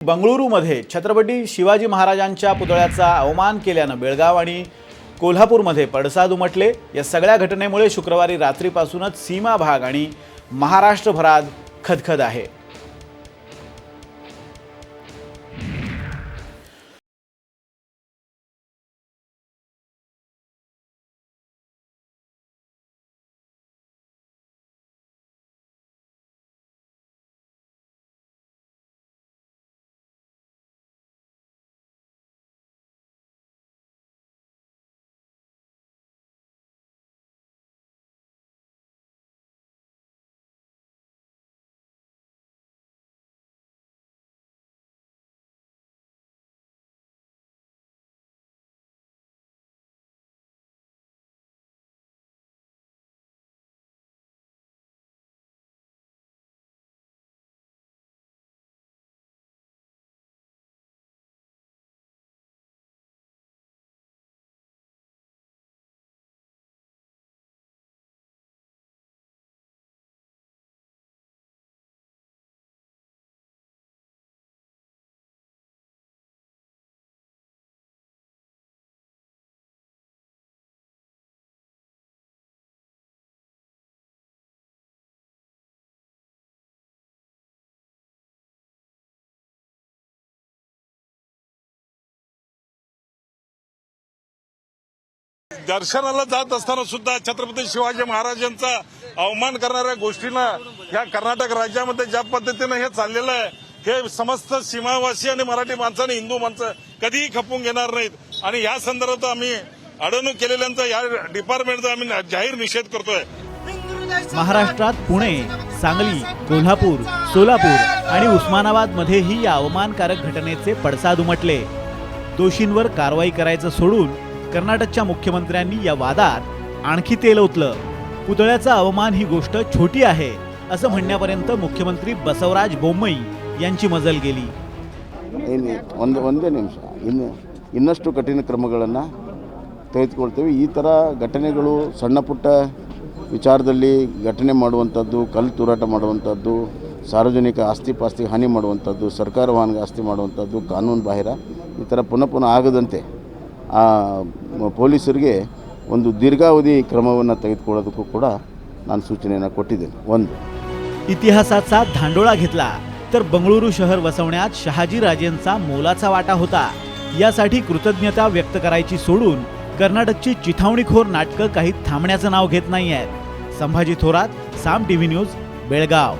बंगळुरूमध्ये छत्रपती शिवाजी महाराजांच्या पुतळ्याचा अवमान केल्यानं बेळगाव आणि कोल्हापूरमध्ये पडसाद उमटले. या सगळ्या घटनेमुळे शुक्रवारी रात्रीपासूनच सीमा भाग आणि महाराष्ट्रभरात खदखद आहे. दर्शनाला जात असताना सुद्धा छत्रपती शिवाजी महाराजांचा अवमान करणाऱ्या गोष्टींना या कर्नाटक राज्यामध्ये ज्या पद्धतीनं हे चाललेलं आहे हे समस्त सीमावासी आणि मराठी माणसं आणि हिंदू माणसं कधीही खपवून घेणार नाहीत. आणि या संदर्भात आम्ही अडवणूक केलेल्यांचा या डिपार्टमेंटचा आम्ही जाहीर निषेध करतोय. महाराष्ट्रात पुणे सांगली कोल्हापूर सोलापूर आणि उस्मानाबाद मध्येही या अवमानकारक घटनेचे पडसाद उमटले. दोषींवर कारवाई करायचं सोडून कर्नाटकच्या मुख्यमंत्र्यांनी या वादात आणखी तेल ओतलं पुतळ्याचा अवमान ही गोष्ट छोटी आहे असं म्हणण्यापर्यंत मुख्यमंत्री बसवराज बोम्मई यांची मजल गेली ಏನು ಒಂದು ಒಂದೇ ನಿಮಿಷ ಇನ್ನು ಇನ್ನಷ್ಟು ಕಠಿಣ ಕ್ರಮಗಳನ್ನು ತೆಗೆದುಕೊಳ್ತೇವೆ ಈ ಥರ ಘಟನೆಗಳು ಸಣ್ಣ ಪುಟ್ಟ ವಿಚಾರದಲ್ಲಿ ಘಟನೆ ಮಾಡುವಂಥದ್ದು ಕಲ್ಲು ತೂರಾಟ ಮಾಡುವಂಥದ್ದು ಸಾರ್ವಜನಿಕ ಆಸ್ತಿ ಪಾಸ್ತಿ ಹಾನಿ ಮಾಡುವಂಥದ್ದು ಸರ್ಕಾರ ವಾಹನಗೆ ಆಸ್ತಿ ಮಾಡುವಂಥದ್ದು ಕಾನೂನು ಬಾಹಿರ ಈ ಥರ ಪುನಃ ಪುನಃ ಆಗದಂತೆ ಆ ಮ- ಪೊಲೀಸರಿಗೆ ಒಂದು ದೀರ್ಘಾವಧಿ ಕ್ರಮವನ್ನು ತೆಗೆದುಕೊಳ್ಳೋದಕ್ಕೂ ಕೂಡ ನಾನು ಸೂಚನೆಯನ್ನು ಕೊಟ್ಟಿದ್ದೇನೆ ಒಂದು इतिहासाचा धांडोळा घेतला तर बंगळुरू शहर वसवण्यात शहाजी राजेंचा मोलाचा वाटा होता यासाठी कृतज्ञता व्यक्त करायची सोडून कर्नाटकची चिथावणीखोर नाटकं काही थांबण्याचं नाव घेत नाही आहेत संभाजी थोरात साम टीव्ही न्यूज बेळगाव